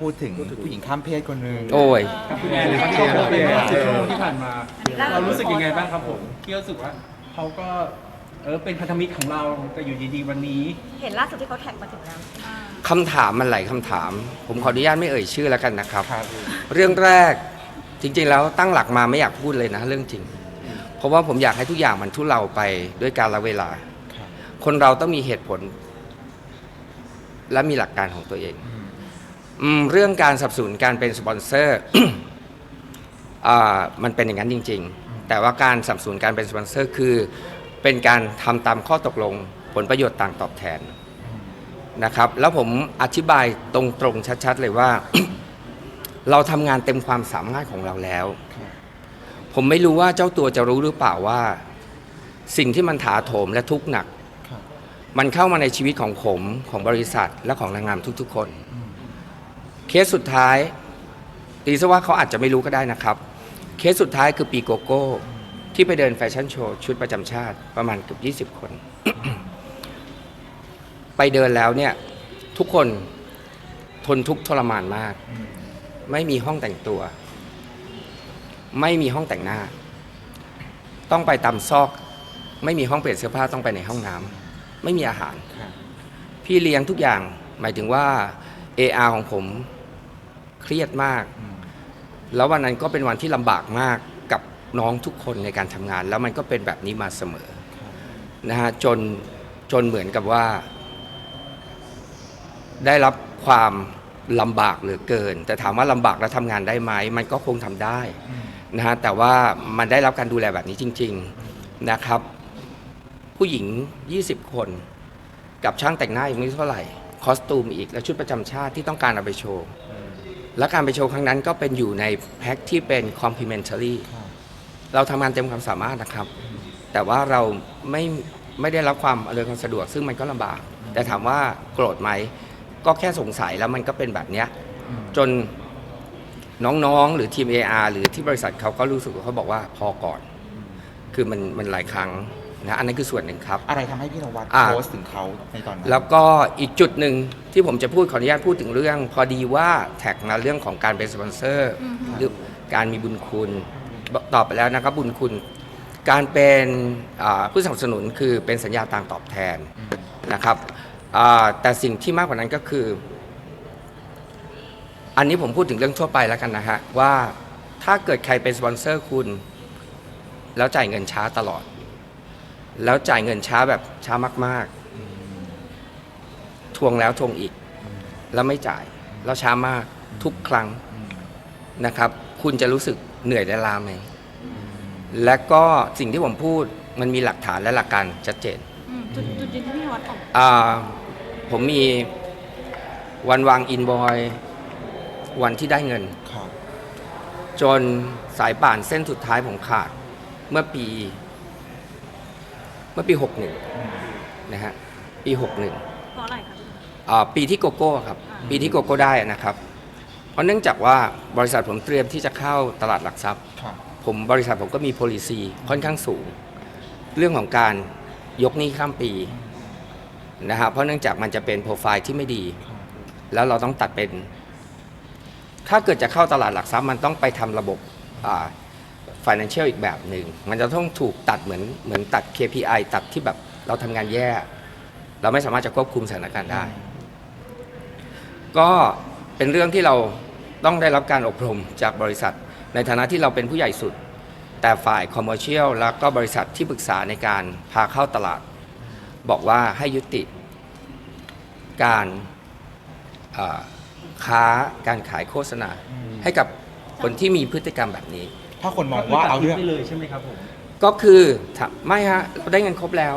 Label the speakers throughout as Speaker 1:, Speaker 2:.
Speaker 1: พูดถึงผู้หญิงข้ามเพศคนหนึ่ง
Speaker 2: โอ้ย
Speaker 3: คุณแอนนะครับที่เขาเป็นสิบชั่วโมงที่ผ่านมา เรารู้สึกยังไงบ้างครับผมที่รู้สึกว่าเขาก็เออเป็นพันธมิตรของเราแต่อยู่ดีๆวันนี้
Speaker 4: เห็นล่าสุดที่เขาแท็กมาถึงแล้ว
Speaker 2: คำถามมันหลายคำถาม ผมขออนุญาตไม่เอ่ยชื่อแล้วกันนะครับ
Speaker 1: ครับ
Speaker 2: เรื่องแรกจริง ๆ แล้วตั้งหลักมาไม่อยากพูดเลยนะเรื่องจริง เพราะว่าผมอยากให้ทุกอย่างมันทุเลาไปด้วยการละเวลา
Speaker 1: ครับ
Speaker 2: คนเราต้องมีเหตุผล และมีหลักการของตัวเอง
Speaker 1: อืม
Speaker 2: อืม เรื่องการสนับสนุนการเป็นสปอนเซอร์มันเป็นอย่างนั้นจริง ๆ แต่ว่าการสนับสนุนการเป็นสปอนเซอร์คือ เป็นการทำตามข้อตกลงผลประโยชน์ต่างตอบแทนนะครับ แล้วผมอธิบายตรงๆชัดๆเลยว่า เราทำงานเต็มความสามารถของเราแล้ว ผมไม่รู้ว่าเจ้าตัวจะรู้หรือเปล่าว่า สิ่งที่มันถาโถมและทุกข์หนัก มันเข้ามาในชีวิตของผมของบริษัทและของนางงามทุกๆ คน เคสสุดท้าย ตีซะว่าเขาอาจจะไม่รู้ก็ได้นะครับ เคสสุดท้ายคือปีโกโก้ ที่ไปเดินแฟชั่นโชว์ชุดประจำชาติประมาณเกือบ20 คน ไปเดินแล้วเนี่ย ทุกคนทนทุกข์ทรมานมาก ไม่มีห้องแต่งตัว ไม่มีห้องแต่งหน้า ต้องไปตามซอก ไม่มีห้องเปลี่ยนเสื้อผ้าต้องไปในห้องน้ำไม่มีอาหาร
Speaker 1: ครับ
Speaker 2: พี่เลี้ยงทุกอย่างหมายถึงว่า AR ของผม เครียดมาก
Speaker 1: อืม
Speaker 2: แล้ววันนั้นก็เป็นวันที่ลำบากมากกับน้องทุกคนในการทำงาน แล้วมันก็เป็นแบบนี้มาเสมอนะฮะจนจนเหมือนกับว่า ได้รับความลำบากเหลือเกิน แต่ถามว่าลำบากแล้วทำงานได้ไหมมันก็คงทำได้
Speaker 1: อืม
Speaker 2: นะฮะแต่ว่ามันได้รับการดูแลแบบนี้จริง ๆนะครับ ผู้หญิง 20 คน กับช่างแต่งหน้าอีกไม่เท่าไหร่ คอสตูมอีก และชุดประจำชาติที่ต้องการเอาไปโชว์ และการไปโชว์ครั้งนั้นก็เป็นอยู่ในแพ็คที่เป็น complimentary
Speaker 1: ครับ
Speaker 2: เราทำงานเต็มความสามารถนะครับ แต่ว่าเราไม่ไม่ได้รับความอำนวยความสะดวก ซึ่งมันก็ลำบาก แต่ถามว่าโกรธไหม ก็แค่สงสัยแล้วมันก็เป็นแบบเนี้ย
Speaker 1: อืม
Speaker 2: จนน้องๆ หรือทีม AR หรือที่บริษัทเขาก็รู้สึกว่าเขาบอกว่าพอก่อน คือมันมันหลายครั้ง นะอันนั้นคือส่วนหนึ่งครับ
Speaker 1: อะไรทำให้พี่นวัด
Speaker 2: อ่า
Speaker 1: โพสต์ถึงเขาในตอนนั้น
Speaker 2: แล้วก็อีกจุดหนึ่งที่ผมจะพูดขออนุญาตพูดถึงเรื่อง พอดีว่าแท็กมาเรื่องของการเป็นสปอนเซอร์หรือการมีบุญคุณบอกตอบไปแล้วนะครับบุญคุณ การเป็นอ่าผู้สนับสนุนคือเป็นสัญญาต่างตอบแทนนะครับอ่าแต่สิ่งที่มากกว่านั้นก็คือ อันนี้ผมพูดถึงเรื่องทั่วไปแล้วกันนะฮะว่าถ้าเกิดใครเป็นสปอนเซอร์คุณ แล้วจ่ายเงินช้าตลอด แล้วจ่ายเงินช้าแบบช้ามาก ๆ ทวงแล้วทวงอีก แล้วไม่จ่าย แล้วช้ามากทุกครั้งนะครับ คุณจะรู้สึกเหนื่อยและล้าไหม และก็สิ่งที่ผมพูดมันมีหลักฐานและหลักการชัดเจน
Speaker 4: อืมจุดจุดยืนที่พี่นวัดออก
Speaker 2: อ่าผมมีวันวางอินบอย วันที่ได้เงิน
Speaker 1: ครับ
Speaker 2: จนสายป่านเส้นสุดท้ายผมขาด เมื่อปี เมื่อปี 61 นะฮะ ปี 61
Speaker 4: เพราะอะไรคะ
Speaker 2: อ่าปีที่โกโก้ครับ ปีที่โกโก้ได้นะครับ เพราะเนื่องจากว่าบริษัทผมเตรียมที่จะเข้าตลาดหลักทรัพย์
Speaker 1: ครับ
Speaker 2: ผมบริษัทผมก็มี policy ค่อนข้างสูง เรื่องของการยกหนี้ข้ามปีนะฮะเพราะเนื่องจากมันจะเป็นโปรไฟล์ที่ไม่ดี แล้วเราต้องตัดเป็น ถ้าเกิดจะเข้าตลาดหลักทรัพย์มันต้องไปทำระบบอ่า financial อีกแบบหนึ่งมันจะต้องถูกตัดเหมือนเหมือนตัด KPI ตัดที่แบบเราทำงานแย่ เราไม่สามารถจะควบคุมสถานการณ์ได้ ก็เป็นเรื่องที่เราต้องได้รับการอบรมจากบริษัท ในฐานะที่เราเป็นผู้ใหญ่สุด แต่ฝ่ายคอมเมอร์เชียลแล้วก็บริษัทที่ปรึกษาในการพาเข้าตลาด บอกว่าให้ยุติการเอ่อค้าการขายโฆษณาให้กับคนที่มีพฤติกรรมแบบนี้
Speaker 1: ถ้าคนมองว่าเอาเรื่อง
Speaker 3: ไปเลยใช่ไหมครับผม
Speaker 2: ก็คือถ้าไม่ฮะเราได้เงินครบแล้ว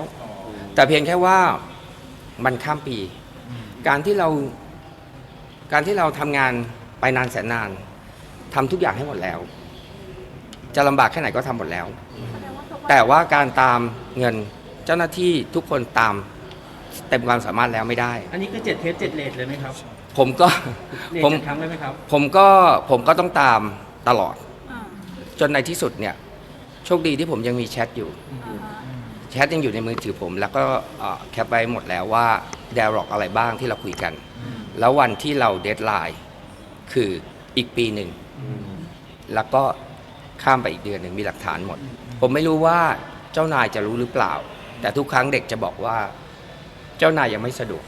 Speaker 2: แต่เพียงแค่ว่ามันข้ามปี การที่เราการที่เราทำงานไปนานแสนนานทำทุกอย่างให้หมดแล้ว จะลำบากแค่ไหนก็ทำหมดแล้ว แต่ว่าการตามเงินเจ้าหน้าที่ทุกคนตามเต็มความสามารถแล้วไม่ได้
Speaker 3: อันนี้คือเจ็ดเทปเจ็ดเลทเลยไหมครับ
Speaker 2: ผมก็
Speaker 3: เลท
Speaker 2: ผม
Speaker 3: เจ็ดครั้งเลยไหมครับ
Speaker 2: ผมก็ผมก็ต้องตามตลอด
Speaker 4: อ่า
Speaker 2: จนในที่สุดเนี่ยโชคดีที่ผมยังมีแชทอยู่
Speaker 4: อ่าฮะ
Speaker 2: แชทยังอยู่ในมือถือผม แล้วก็เอ่อแคปไว้หมดแล้วว่า d ดร็อกอะไรบ้างที่เราคุยกัน แล้ววันที่เราเดทไลน์คืออีกปีหนึ่ง แล้วก็ข้ามไปอีกเดือนหนึ่งมีหลักฐานหมด ผมไม่รู้ว่าเจ้านายจะรู้หรือเปล่า แต่ทุกครั้งเด็กจะบอกว่า เจ้านายยังไม่สะดวก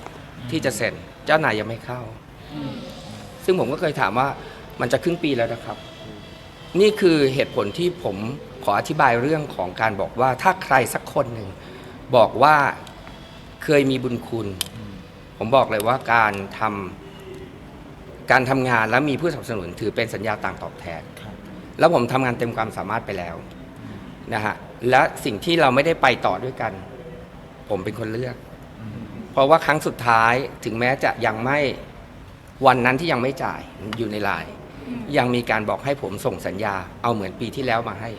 Speaker 2: ที่จะเซ็น เจ้านายยังไม่เข้า ซึ่งผมก็เคยถามว่ามันจะครึ่งปีแล้วนะครับ นี่คือเหตุผลที่ผมขออธิบายเรื่องของการบอกว่าถ้าใครสักคนหนึ่งบอกว่าเคยมีบุญคุณ ผมบอกเลยว่าการทำการทำงานแล้วมีผู้สนับสนุนถือเป็นสัญญาต่างตอบแทน
Speaker 1: ครับ
Speaker 2: แล้วผมทำงานเต็มความสามารถไปแล้วนะฮะและสิ่งที่เราไม่ได้ไปต่อด้วยกัน ผมเป็นคนเลือก เพราะว่าครั้งสุดท้ายถึงแม้จะยังไม่วันนั้นที่ยังไม่จ่ายอยู่ในไลน์ ยังมีการบอกให้ผมส่งสัญญา เอาเหมือนปีที่แล้วมาให้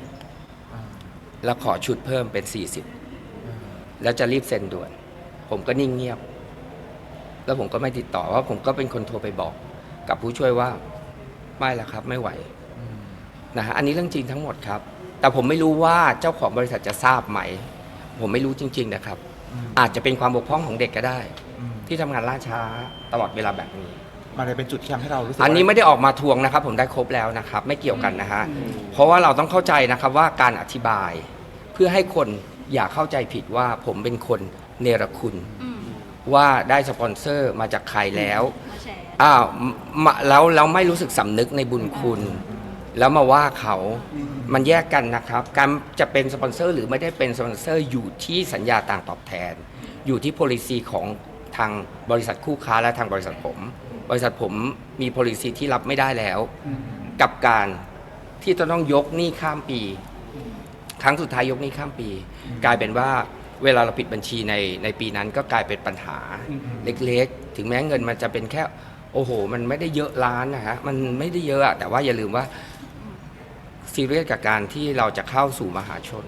Speaker 2: แล้วขอชุดเพิ่มเป็น 40 แล้วจะรีบเซ็นด่วน ผมก็นิ่งเงียบ แล้วผมก็ไม่ติดต่อว่าผมก็เป็นคนโทรไปบอก กับผู้ช่วยว่าไม่ละครับไม่ไหวนะฮะอันนี้เรื่องจริงทั้งหมดครับ แต่ผมไม่รู้ว่าเจ้าของบริษัทจะทราบไหม ผมไม่รู้จริง ๆ นะครับ อาจจะเป็นความบกพร่องของเด็กก็ได้ ที่ทำงานล่าช้าตลอดเวลาแบบนี้
Speaker 1: มันเลยเป็นจุดที่ทำให้เรารู้สึก
Speaker 2: อันนี้
Speaker 1: ว่า
Speaker 2: ไม่ได้ออกมาทวงนะครับ ผมได้ครบแล้วนะครับ ไม่เกี่ยวกันนะฮะเพราะว่าเราต้องเข้าใจนะครับว่าการอธิบาย เพื่อให้คนอย่าเข้าใจผิดว่าผมเป็นคนเนรคุณ
Speaker 4: อืม
Speaker 2: ว่าได้สปอนเซอร์มาจากใครแล้ว
Speaker 4: มาแชร์
Speaker 2: อ้าวมาแล้วเราไม่รู้สึกสำนึกในบุญคุณ แล้วมาว่าเขามันแยกกันนะครับ การจะเป็นสปอนเซอร์หรือไม่ได้เป็นสปอนเซอร์อยู่ที่สัญญาต่างตอบแทน อยู่ที่ policy ของทางบริษัทคู่ค้าและทางบริษัทผม บริษัทผมมี policy ที่รับไม่ได้แล้ว กับการที่จะต้องยกหนี้ข้ามปี ครั้งสุดท้ายยกหนี้ข้ามปี กลายเป็นว่าเวลาเราปิดบัญชีในในปีนั้นก็กลายเป็นปัญหา
Speaker 3: อืม
Speaker 2: เล็กๆ ถึงแม้เงินมันจะเป็นแค่ โอ้โห มันไม่ได้เยอะล้านนะฮะมันไม่ได้เยอะอะแต่ว่าอย่าลืมว่าซีเรียสกับการที่เราจะเข้าสู่มหาชน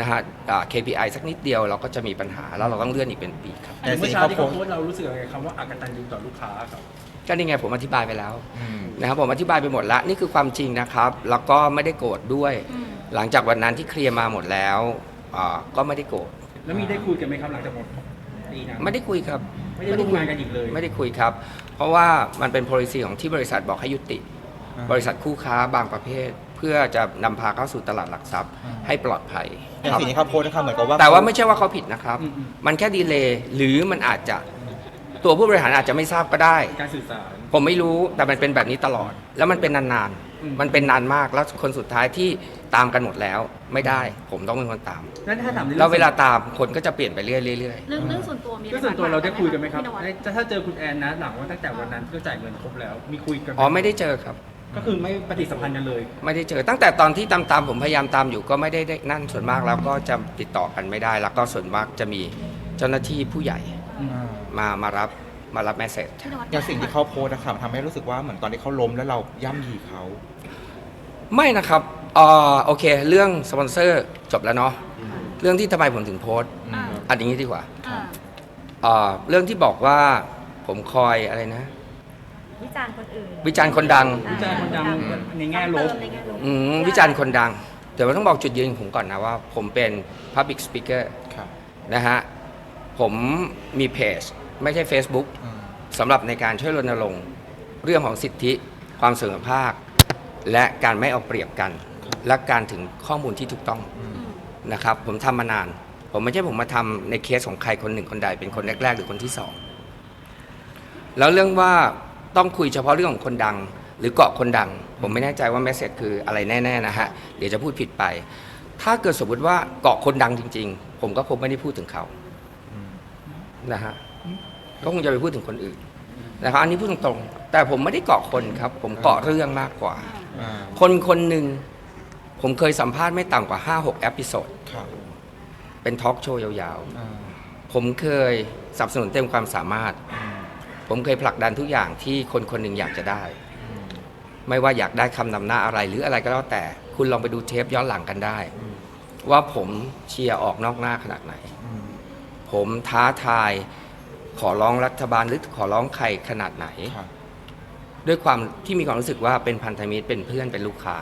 Speaker 2: นะฮะอ่า KPI สักนิดเดียวเราก็จะมีปัญหาแล้วเราต้องเลื่อนอีกเป็นปีครับ
Speaker 1: แต่
Speaker 3: เมื่
Speaker 1: สิ่
Speaker 3: องเช้า
Speaker 1: ที่เขา
Speaker 3: ที่
Speaker 1: โพ
Speaker 3: เขา
Speaker 1: สต์
Speaker 3: โพสต์เรารู้สึกยังไงคำว่าอากตันยูต่อลูกค้าครับ
Speaker 2: ก็นี่ไงผมอธิบายไปแล้ว
Speaker 1: อืม
Speaker 2: นะครับผมอธิบายไปหมดแล้วนี่คือความจริงนะครับ แล้วก็ไม่ได้โกรธด้วย
Speaker 4: อืม
Speaker 2: หลังจากวันนั้นที่เคลียร์มาหมดแล้วอ่าก็ไม่ได้โกรธ
Speaker 3: แล้วมีได้คุยกันไหมครับหลังจากหมดปีนั้น
Speaker 2: ไม่ได้คุยครับ
Speaker 3: ไม่ได้ร่วมงานกันอีกเลย
Speaker 2: ไม่ได้คุยครับ เพราะว่ามันเป็น policy ของที่บริษัทบอกให้ยุติ
Speaker 1: อ่า
Speaker 2: บริษัทคู่ค้าบางประเภทเพื่อจะนำพาเข้าสู่ตลาดหลักทรัพย์
Speaker 1: อ่า
Speaker 2: ให้ปลอดภัย
Speaker 1: แต่
Speaker 2: ครับ
Speaker 1: สิ่งที่เขาโพสต์นะครับเหมือนกับว่า
Speaker 2: แต่ว่าไม่ใช่ว่าเขาผิดนะครับ
Speaker 3: อืมอืม
Speaker 2: มันแค่ดีเลย์หรือมันอาจจะตัวผู้บริหารอาจจะไม่ทราบก็ได้
Speaker 3: การสื่อสาร
Speaker 2: ผมไม่รู้แต่มันเป็นแบบนี้ตลอด แล้วมันเป็นนาน
Speaker 3: อืม
Speaker 2: ๆ มันเป็นนานมากแล้วคนสุดท้ายที่ตามกันหมดแล้วไม่ได้ ผมต้องเป็นคนตาม
Speaker 3: นั่นถ้าถามใน
Speaker 2: แล้วเวลา
Speaker 3: รื่อง
Speaker 2: ตามคนก็จะเปลี่ยนไปเรื่อยๆ เรื่อย
Speaker 4: เรื่องเรื่องส่วนตัวมี
Speaker 3: เรื่องส่วนตัวเราได้คุยกันไหมครับ
Speaker 4: พี่นวัด
Speaker 3: ได้ถ้าเจอคุณแอนนะหลังว่าตั้งแต่วันนั้นก็จ่ายเงินครบแล้ว มีคุยกันห
Speaker 2: ๆอ๋อไม่ได้เจอครับ
Speaker 3: ก็คือไม่ปฏิสัมพันธ์กันเลย
Speaker 2: ไม่ได้เจอตั้งแต่ตอนที่ตามตามๆผมพยายามตามอยู่ก็ไม่ได้ได้นั่นส่วนมากแล้วก็จะติดต่อกันไม่ได้ แล้วก็ส่วนมากจะมีเจ้าหน้าที่ผู้ใหญ่
Speaker 1: อ่า
Speaker 2: มามารับมารับแมสเซจ
Speaker 4: พี่นวัด
Speaker 1: อย่างสิ่งที่เขาโพสต์นะครับทำให้รู้สึกว่าเหมือนตอนที่เขาล้มแล้วเราย่ำยีเขา
Speaker 2: ไม่นะครับเอ่อโอเค เรื่องสปอนเซอร์จบแล้วเนาะเรื่องที่ทำไมผมถึงโพสต์
Speaker 4: อ่า
Speaker 2: อันนี้ดีกว่า
Speaker 4: อ่า
Speaker 2: เอ่อเรื่องที่บอกว่าผมคอยอะไรนะ
Speaker 4: วิจารณ์คนอื่น
Speaker 2: วิจารณ์คนดัง
Speaker 3: วิจารณ์คนดังในแง่ลบ
Speaker 4: เติมในแง่ลบ
Speaker 2: อืมวิจารณ์คนดังเดี๋ยวเราต้องบอกจุดยืนของผมก่อนนะว่า ผมเป็น Public Speaker
Speaker 1: ครับ
Speaker 2: นะฮะ ผมมีเพจไม่ใช่ Facebook
Speaker 1: อืม
Speaker 2: สำหรับในการช่วยรณรงค์เรื่องของสิทธิ ความเสมอภาค และการไม่เอาเปรียบกัน และการถึงข้อมูลที่ถูกต้อง
Speaker 4: อืม
Speaker 2: นะครับ ผมทำมานาน ผมไม่ใช่ผมมาทำในเคสของใครคนหนึ่งคนใด เป็นคนแรก ๆ หรือคนที่สอง แล้วเรื่องว่า ต้องคุยเฉพาะเรื่องของคนดัง หรือเกาะคนดัง ผมไม่แน่ใจว่าแมสเซจคืออะไรแน่ๆนะฮะเดี๋ยวจะพูดผิดไป ถ้าเกิดสมมติว่าเกาะคนดังจริง ๆ ผมก็คงไม่ได้พูดถึงเขา
Speaker 1: อืม
Speaker 2: นะฮะก็คงจะไปพูดถึงคนอื่นนะครับอันนี้พูดตรงๆ แต่ผมไม่ได้เกาะคนครับ ผมเกาะเรื่องมากกว่า
Speaker 1: อ่า
Speaker 2: คนคนหนึ่งผมเคยสัมภาษณ์ไม่ต่ำกว่า 5-6 เอพิโซด
Speaker 1: ครับ
Speaker 2: เป็นทอล์กโชว์ยาว
Speaker 1: อ่า
Speaker 2: ๆผมเคยสนับสนุนเต็มความสามารถ
Speaker 1: อืม
Speaker 2: ผมเคยผลักดันทุกอย่างที่คนคนหนึ่งอยากจะได้
Speaker 1: อืม
Speaker 2: ไม่ว่าอยากได้คำนำหน้าอะไรหรืออะไรก็แล้วแต่คุณลองไปดูเทปย้อนหลังกันได้
Speaker 1: อืม
Speaker 2: ว่าผมเชียร์ออกนอกหน้าขนาดไหน
Speaker 1: อืม
Speaker 2: ผมท้าทายขอร้องรัฐบาลหรือขอร้องใครขนาดไหน
Speaker 1: ครับ
Speaker 2: ด้วยความที่มีความรู้สึกว่าเป็นพันธมิตรเป็นเพื่อนเป็นลูกค้า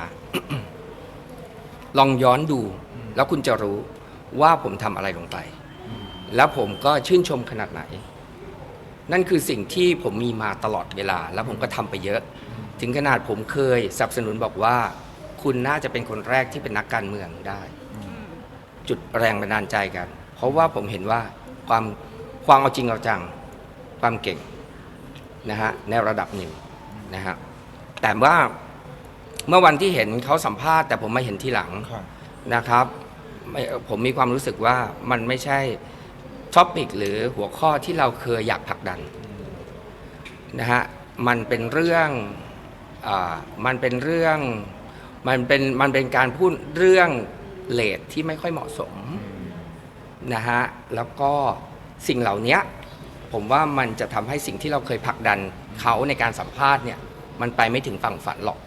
Speaker 2: ลองย้อนดู แล้วคุณจะรู้ว่าผมทำอะไรลงไป
Speaker 1: อืม
Speaker 2: แล้วผมก็ชื่นชมขนาดไหน นั่นคือสิ่งที่ผมมีมาตลอดเวลา แล้วผมก็ทำไปเยอะ ถึงขนาดผมเคยสนับสนุนบอกว่า คุณน่าจะเป็นคนแรกที่เป็นนักการเมืองได้ จุดแรงบันดาลใจกัน เพราะว่าผมเห็นว่าความความเอาจริงเอาจัง ความเก่งนะฮะในระดับหนึ่งนะฮะแต่ว่าเมื่อวันที่เห็นเขาสัมภาษณ์แต่ผมมาเห็นทีหลัง
Speaker 1: ค่ะ
Speaker 2: นะครับไม่ผมมีความรู้สึกว่ามันไม่ใช่ ท็อปิกหรือหัวข้อที่เราเคยอยากผลักดันนะฮะมันเป็นเรื่องอามันเป็นเรื่องมันเป็นมันเป็นการพูดเรื่องเลทที่ไม่ค่อยเหมาะสมนะฮะแล้วก็สิ่งเหล่านี้ผมว่ามันจะทำให้สิ่งที่เราเคยผลักดันเขาในการสัมภาษณ์เนี่ยมันไปไม่ถึงฝั่งฝันหรอก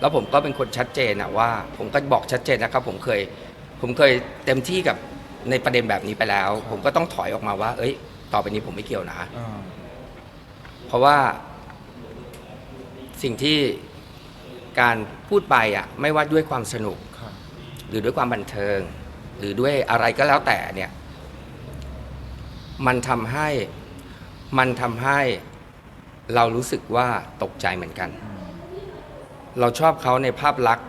Speaker 2: แล้วผมก็เป็นคนชัดเจนนะว่า ผมก็บอกชัดเจนนะครับ ผมเคยผมเคยเต็มที่กับ ในประเด็นแบบนี้ไปแล้ว ผมก็ต้องถอยออกมาว่า เอ้ย ต่อไปนี้ผมไม่เกี่ยวนะ
Speaker 1: อ่า
Speaker 2: เพราะว่าสิ่งที่การพูดไปอะไม่ว่าด้วยความสนุก
Speaker 1: ค่ะ
Speaker 2: หรือด้วยความบันเทิง หรือด้วยอะไรก็แล้วแต่เนี่ยมันทำให้มันทำให้เรารู้สึกว่าตกใจเหมือนกัน
Speaker 1: อืม
Speaker 2: เราชอบเขาในภาพลักษณ์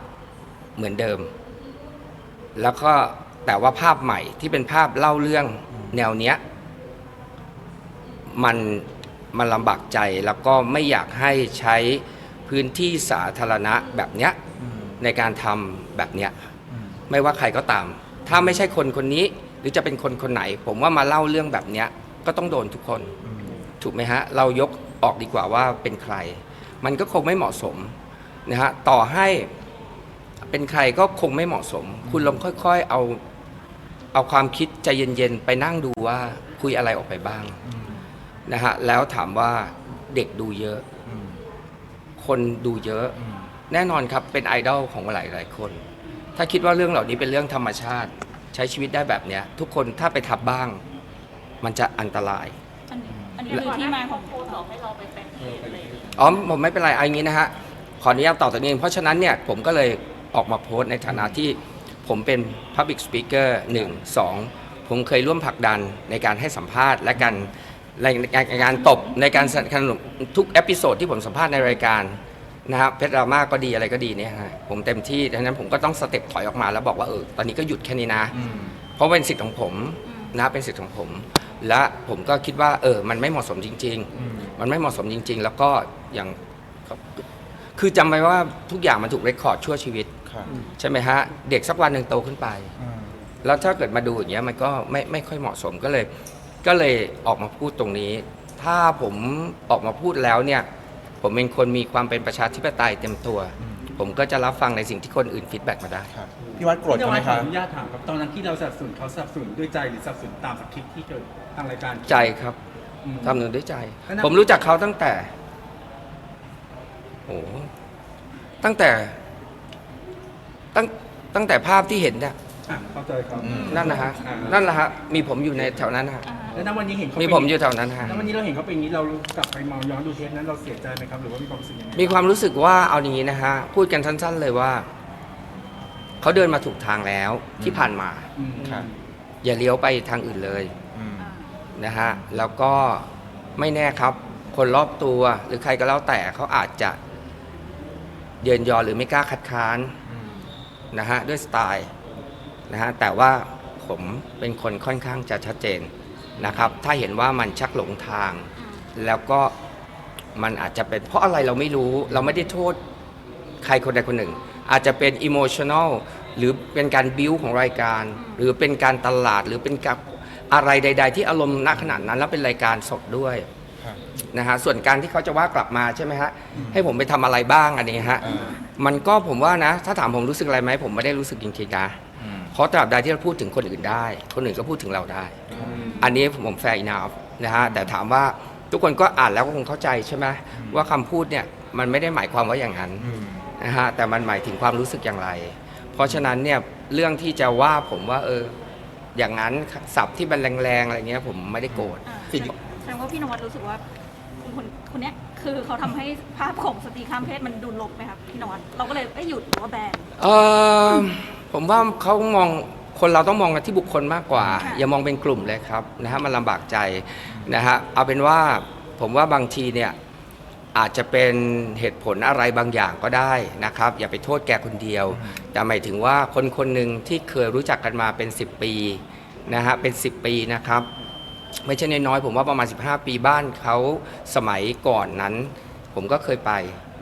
Speaker 2: เหมือนเดิม แล้วก็ แต่ว่าภาพใหม่ที่เป็นภาพเล่าเรื่องแนวเนี้ยมันมันลำบากใจแล้วก็ไม่อยากให้ใช้พื้นที่สาธารณะแบบเนี้ย
Speaker 1: อืม
Speaker 2: ในการทำแบบเนี้ย
Speaker 1: อืม
Speaker 2: ไม่ว่าใครก็ตาม ถ้าไม่ใช่คนคนนี้หรือจะเป็นคนคนไหน ผมว่ามาเล่าเรื่องแบบเนี้ยก็ต้องโดนทุกคน
Speaker 1: อืม
Speaker 2: ถูกไหมฮะ เรายกออกดีกว่าว่าเป็นใคร มันก็คงไม่เหมาะสมนะฮะต่อให้เป็นใครก็คงไม่เหมาะสม คุณลองค่อย ๆ เอา เอาความคิดใจเย็นๆ ไปนั่งดูว่าคุยอะไรออกไปบ้าง
Speaker 1: อืม
Speaker 2: นะฮะแล้วถามว่าเด็กดูเยอะ
Speaker 1: อืม
Speaker 2: คนดูเยอะ
Speaker 1: อืม
Speaker 2: แน่นอนครับเป็นไอดอลของหลายหลายๆคน ถ้าคิดว่าเรื่องเหล่านี้เป็นเรื่องธรรมชาติ ใช้ชีวิตได้แบบเนี้ย ทุกคนถ้าไปทับบ้าง มันจะอันตราย
Speaker 5: อันนี้อันนี้คือที่มาของโพสต์บอกให้เราไปเป็นเพจอะไรอย่างเงี้ย
Speaker 2: อ๋อผมไม่เป็นไรเอาอย่างนี้นะฮะขออนุญาตตอบตัวเองเพราะฉะนั้นเนี่ยผมก็เลยออกมาโพสต์ในฐานะที่ ผมเป็น Public Speaker 1 2 ผมเคยร่วมผลักดันในการให้สัมภาษณ์และการในการในการตบในการสนับสนุนทุกเอพิโซดที่ผมสัมภาษณ์ในรายการนะครับเพชรดราม่าก็ดีอะไรก็ดีเนี่ยฮะผมเต็มที่ดังนั้นผมก็ต้องสเต็ปถอยออกมาแล้วบอกว่าเออตอนนี้ก็หยุดแค่นี้นะ
Speaker 1: อืม
Speaker 2: เพราะเป็นสิทธิ์ของผมนะเป็นสิทธิ์ของผม และผมก็คิดว่าเออมันไม่เหมาะสมจริงๆ
Speaker 1: อืม
Speaker 2: มันไม่เหมาะสมจริง ๆ แล้วก็อย่างคือจำไว้ว่าทุกอย่างมันถูกเรคคอร์ดชั่วชีวิต
Speaker 1: ค่ะ
Speaker 2: ใช่ไหมฮะ เด็กสักวันหนึ่งโตขึ้นไป
Speaker 1: อ่า
Speaker 2: แล้วถ้าเกิดมาดูอย่างเงี้ยมันก็ไม่ไม่ค่อยเหมาะสมก็เลย ก็เลยออกมาพูดตรงนี้ ถ้าผมออกมาพูดแล้วเนี่ย ผมเป็นคนมีความเป็นประชาธิปไตยเต็มตัว
Speaker 1: อืม
Speaker 2: ผมก็จะรับฟังในสิ่งที่คนอื่นฟีดแบ็กมาได้
Speaker 1: ค่ะพี่วัดโกรธ
Speaker 3: พี่
Speaker 1: เขาไหม
Speaker 3: นวัดข
Speaker 1: คะ
Speaker 3: ออนุญาตถามครับตอนนั้นที่เราสนับสนุนเขาสนับสนุนด้วยใจหรือสนับสนุนตามสคริปต์ที่เกิดทางรายการ
Speaker 2: ใจครับ
Speaker 3: อืม
Speaker 2: ทำหนึ่งด้วยใจ
Speaker 3: แล้วนะ
Speaker 2: ผมรู้จักเขาตั้งแต่โอ้ตั้งแต่ ตั้งตั้งแต่ภาพที่เห็นเนี่ย
Speaker 3: อะเข้าใจครับ
Speaker 1: อืม
Speaker 2: นั่นนะฮะ
Speaker 3: อ่า
Speaker 2: นั่นแหละฮะมีผมอยู่ในแถวนั้นฮะ
Speaker 5: อ่า
Speaker 3: แล้วณวันนี้เห็นเขา
Speaker 2: มี
Speaker 3: มี
Speaker 2: ผมอยู่แถวนั้นฮะ
Speaker 3: แล้ววันนี้เราเห็นเขาเป็นอย่างนี้เรากลับไปมองย้อนดูเทปนั้นเราเสียใจไหมครับหรือว่ามีความรู้สึกยังไง
Speaker 2: มีความรู้สึกว่าเอาอย่างนี้นะฮะพูดกันสั้น ๆเลยว่าเขาเดินมาถูกทางแล้วที่ผ่านมา
Speaker 3: อืม
Speaker 1: ค่ะ
Speaker 2: อย่าเลี้ยวไปทางอื่นเลย
Speaker 1: อืม
Speaker 2: นะฮะแล้วก็ไม่แน่ครับ คนรอบตัวหรือใครก็แล้วแต่เขาอาจจะเยินยอหรือไม่กล้าคัดค้าน
Speaker 1: อืม
Speaker 2: นะฮะด้วยสไตล์นะฮะแต่ว่าผมเป็นคนค่อนข้างจะชัดเจนนะครับถ้าเห็นว่ามันชักหลงทาง แล้วก็มันอาจจะเป็นเพราะอะไรเราไม่รู้เราไม่ได้โทษใครคนใดคนหนึ่ง อาจจะเป็นอิโมชัน a ลหรือเป็นการบิวของรายการ หรือเป็นการตลาดหรือเป็นกับอะไรใด ๆ ที่อารมณ์ณขนาดนั้นแล้วเป็นรายการสดด้วย
Speaker 1: ค่ะ
Speaker 2: นะฮะส่วนการที่เขาจะว่ากลับมาใช่ไหมฮะให้ผมไปทำอะไรบ้างอันนี้ฮะ
Speaker 1: อ่า
Speaker 2: มันก็ผมว่านะ ถ้าถามผมรู้สึกอะไรไหมผมไม่ได้รู้สึกจริงๆนะ
Speaker 1: อืม
Speaker 2: เพราะตราบใดที่เราพูดถึงคนอื่นได้ คนอื่นก็พูดถึงเราได้ อันนี้ผมแฟร์อินาฟนะฮะแต่ถามว่าทุกคนก็อ่านแล้วก็คงเข้าใจใช่ไหมว่าคำพูดเนี่ยมันไม่ได้หมายความว่าอย่างนั้น
Speaker 1: อืม
Speaker 2: นะฮะแต่มันหมายถึงความรู้สึกอย่างไร เพราะฉะนั้นเนี่ยเรื่องที่จะว่าผมว่าเอออย่างนั้นศัพท์ที่มันแรงๆอะไรเงี้ยผมไม่ได้โกรธ
Speaker 5: อ่า
Speaker 1: สิ่ง
Speaker 5: แสดงว่าพี่นวัดรู้สึกว่า คนคนเนี้ยคือเขาทำให้ภาพของสตรีข้ามเพศมันดูลบไหมครับพี่นวัดเราก็เลยเอ้ยหยุดหรือว่าแบน
Speaker 2: เออผมว่าเขามองคนเราต้องมองกันที่บุคคลมากกว่า
Speaker 5: ค่ะ
Speaker 2: อย่ามองเป็นกลุ่มเลยครับนะฮะมันลำบากใจนะฮะเอาเป็นว่าผมว่าบางทีเนี่ยอาจจะเป็นเหตุผลอะไรบางอย่างก็ได้นะครับ อย่าไปโทษแกคนเดียว แต่หมายถึงว่าคนคนหนึ่งที่เคยรู้จักกันมาเป็น 10 ปีนะฮะเป็น 10 ปีนะครับ ไม่ใช่น้อยๆผมว่าประมาณ 15 ปีบ้านเขาสมัยก่อนนั้น ผมก็เคยไป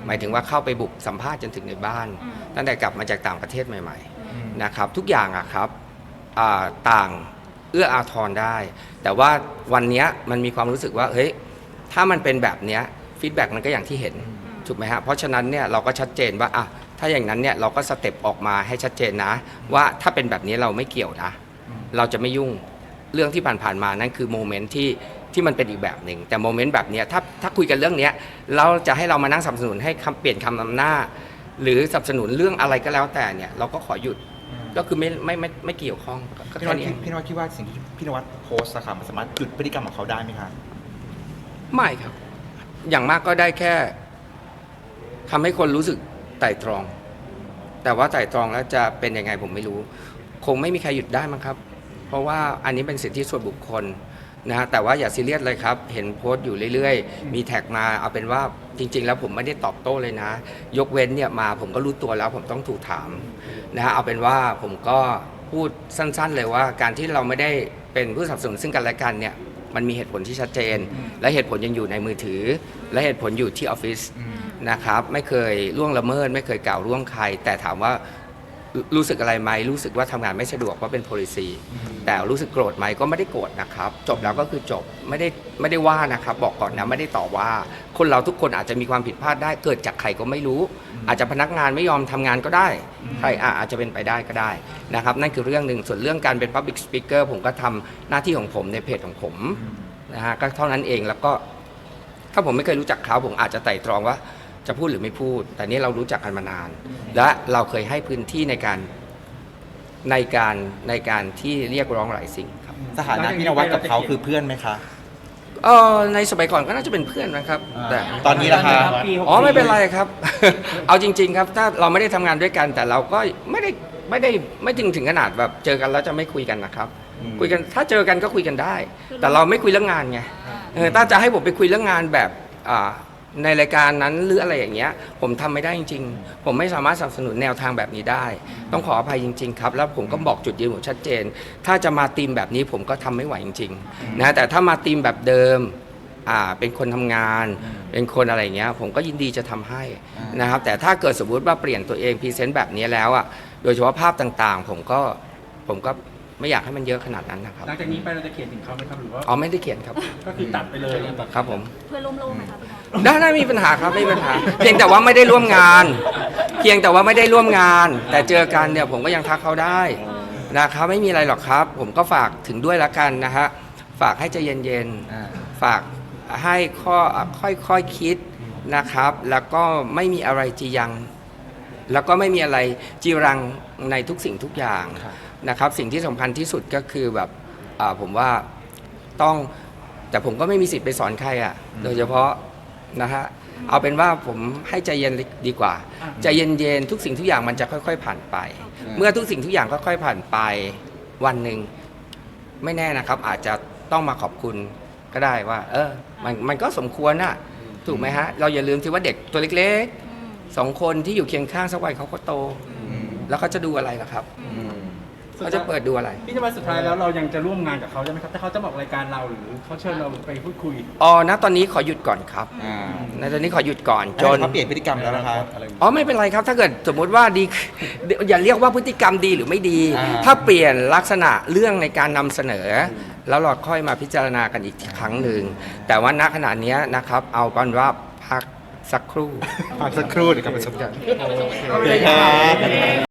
Speaker 2: หมายถึงว่าเข้าไปบุกสัมภาษณ์จนถึงในบ้าน
Speaker 5: อืม
Speaker 2: ตั้งแต่กลับมาจากต่างประเทศใหม่
Speaker 5: อืม
Speaker 2: ๆนะครับทุกอย่างอะครับอ่าต่างเอื้ออาทรได้ แต่ว่าวันเนี้ยมันมีความรู้สึกว่าเฮ้ยถ้ามันเป็นแบบเนี้ยฟีดแบ็กมันก็อย่างที่เห็นถูกไหมฮะเพราะฉะนั้นเนี่ยเราก็ชัดเจนว่าอะถ้าอย่างนั้นเนี่ยเราก็สเต็ปออกมาให้ชัดเจนนะ ว่าถ้าเป็นแบบนี้เราไม่เกี่ยวนะ เราจะไม่ยุ่ง เรื่องที่ผ่านๆมานั่นคือโมเมนต์ที่ที่มันเป็นอีกแบบหนึ่งแต่โมเมนต์แบบเนี้ยถ้าถ้าคุยกันเรื่องเนี้ยเราจะให้เรามานั่งสนับสนุนให้คำเปลี่ยนคำนำหน้า หรือสนับสนุนเรื่องอะไรก็แล้วแต่เนี่ยเราก็ขอหยุดก็คือไม่ไม่ไม่ไม่เกี่ยวข้องก็
Speaker 1: พี่น
Speaker 2: แค่
Speaker 1: วัด
Speaker 2: นี้
Speaker 1: คิดพี่นวัดคิดว่าสิ่งที่พี่นวัดโพสต์อะค่ะมันสามารถหยุดพฤติกรรมของเขาได้ไหมคะ
Speaker 2: ไม่ครับ อย่างมากก็ได้แค่ทำให้คนรู้สึกไตร่ตรอง แต่ว่าไตร่ตรองแล้วจะเป็นยังไงผมไม่รู้ คงไม่มีใครหยุดได้มั้งครับ เพราะว่าอันนี้เป็นสิทธิส่วนบุคคลนะฮะแต่ว่าอย่าซีเรียสเลยครับ เห็นโพสต์อยู่เรื่อยๆ มีแท็กมาเอาเป็นว่าจริง ๆ แล้วผมไม่ได้ตอบโต้เลยนะ ยกเว้นเนี่ยมาผมก็รู้ตัวแล้วผมต้องถูกถามนะฮะเอาเป็นว่าผมก็พูดสั้น ๆ เลยว่าการที่เราไม่ได้เป็นผู้สนับสนุนซึ่งกันและกันเนี่ยมันมีเหตุผลที่ชัดเจน และเหตุผลยังอยู่ในมือถือ และเหตุผลอยู่ที่ออฟฟิศนะครับไม่เคยล่วงละเมิด ไม่เคยกล่าวล่วงใคร แต่ถามว่ารู้รู้สึกอะไรไหมรู้สึกว่าทำงานไม่สะดวกเพราะเป็น policy แต่รู้สึกโกรธไหมก็ไม่ได้โกรธนะครับ จบแล้วก็คือจบไม่ได้ไม่ได้ว่านะครับ บอกก่อนนะไม่ได้ต่อว่า คนเราทุกคนอาจจะมีความผิดพลาดได้เกิดจากใครก็ไม่รู้ อาจจะพนักงานไม่ยอมทำงานก็ได้ใครอะอาจจะเป็นไปได้ก็ได้นะครับ นั่นคือเรื่องหนึ่งส่วนเรื่องการเป็น public speaker ผมก็ทำหน้าที่ของผมในเพจของผมนะฮะก็เท่านั้นเองแล้วก็ ถ้าผมไม่เคยรู้จักเขาผมอาจจะไต่ตรองว่าจะพูดหรือไม่พูด แต่นี่เรารู้จักกันมานาน และเราเคยให้พื้นที่ในการ ในการในการที่เรียกร้องหลายสิ่งครับ
Speaker 1: สถานะพี่นวัดกับเขาคือเพื่อนไหมคะ
Speaker 2: เออในสมัยก่อนก็น่าจะเป็นเพื่อนนะครับ แต่
Speaker 1: ตอนนี้ล่ะคะ
Speaker 3: ปีหก
Speaker 2: อ๋อไม่เป็น
Speaker 3: สี่
Speaker 2: ไรครับ เอาจริง ๆ ครับ ถ้าเราไม่ได้ทำงานด้วยกัน แต่เราก็ไม่ได้ไม่ได้ไม่ถึงถึงขนาดแบบเจอกันแล้วจะไม่คุยกันนะครับ
Speaker 1: อืม
Speaker 2: คุยกันถ้าเจอกันก็คุยกันได้ แต่เราไม่คุยเรื่องงานไงเออถ้าจะให้ผมไปคุยเรื่องงานแบบอ่า ในรายการนั้นหรืออะไรอย่างเงี้ย ผมทำไม่ได้จริง ๆ ผมไม่สามารถสนับสนุนแนวทางแบบนี้ได้ ต้องขออภัยจริง ๆ ครับ แล้วผมก็บอกจุดยืนผมชัดเจน ถ้าจะมาตีมแบบนี้ผมก็ทำไม่ไหวจริงๆนะแต่ถ้ามาตีมแบบเดิมอ่าเป็นคนทำงาน เป็นคนอะไรอย่างเงี้ย ผมก็ยินดีจะทำให้นะครับ แต่ถ้าเกิดสมมติว่าเปลี่ยนตัวเองพรีเซนต์แบบนี้แล้วอะโดยเฉพาะภาพต่างๆ ผมก็ผมก็ ไม่อยากให้มันเยอะขนาดนั้นนะครับ
Speaker 3: หลังจากนี้ไปเราจะเขียนถึงเขาไหมครับหรือว่า
Speaker 2: อ๋อไม่ได้เขียนครับ
Speaker 3: ก็คือตัดไปเลย
Speaker 2: ครับผม
Speaker 5: เพื่อนร่วมโลกไหมคะพี่บอล
Speaker 2: ได้ได้ไม่มีปัญหาครับไม่มีปัญหา เพียงแต่ว่าไม่ได้ร่วมงาน เพียงแต่ว่าไม่ได้ร่วมงาน แต่เจอกันเนี่ยผมก็ยังทักเขาได้นะครับไม่มีอะไรหรอกครับ ผมก็ฝากถึงด้วยละกันนะฮะฝากให้ใจเย็น
Speaker 1: อ่า
Speaker 2: ๆฝากให้ข้อค่อยๆคคิดนะครับ แล้วก็ไม่มีอะไรจียัง แล้วก็ไม่มีอะไรจีรังในทุกสิ่งทุกอย่าง
Speaker 1: ครับ
Speaker 2: นะครับสิ่งที่สำคัญที่สุดก็คือแบบอ่าผมว่าต้องแต่ผมก็ไม่มีสิทธิ์ไปสอนใครอะ่ะ โดยเฉพาะนะฮะเอาเป็นว่าผมให้ใจเย็นดีกว่าใจเย็นๆทุกสิ่งทุกอย่างมันจะค่อย ๆ ผ่านไป เมื่อทุกสิ่งทุกอย่างค่อยๆผ่านไปวันหนึ่งไม่แน่นะครับ อาจจะต้องมาขอบคุณก็ได้ว่า เออ มันมันก็สมควรน่ะ ถูกไหมฮะ เราอย่าลืมที่ว่าเด็กตัวเล็กๆสองคนที่อยู่เคียงข้างสักวันเขาก็โต แล้วเขาจะดูอะไรล่ะครับ
Speaker 1: อืม
Speaker 2: เขาจะเปิดดูอะไร
Speaker 3: พี่นวัดสุดท้ายแล้วเรายังจะร่วมงานกับเขาใช่ไหมครับ ถ้าเขาจะบอกรายการเราหรือเขาเชิญเราไปพูดคุย
Speaker 2: อ๋อณตอนนี้ขอหยุดก่อนครับ
Speaker 1: อ่า
Speaker 2: ณตอนนี้ขอหยุดก่อนจ
Speaker 1: จ
Speaker 2: น
Speaker 1: นเขาเปลี่ยนพฤติกรรมแล้วนะคะ
Speaker 2: อ๋อไม่เป็นไรครับ ถ้าเกิดสมมุติว่าดี อย่าเรียกว่าพฤติกรรมดีหรือไม่ดี
Speaker 1: อ่า
Speaker 2: ถ้าเปลี่ยนลักษณะเรื่องในการนำเสนอ แล้วเราค่อยมาพิจารณากันอีกครั้งหนึ่ง แต่ว่าณขณะเนี้ยนะครับ เอากันว่าพักสักครู่
Speaker 1: พักสักครู่เดี๋ยวกลับมาชมกัน
Speaker 3: โอเคครับ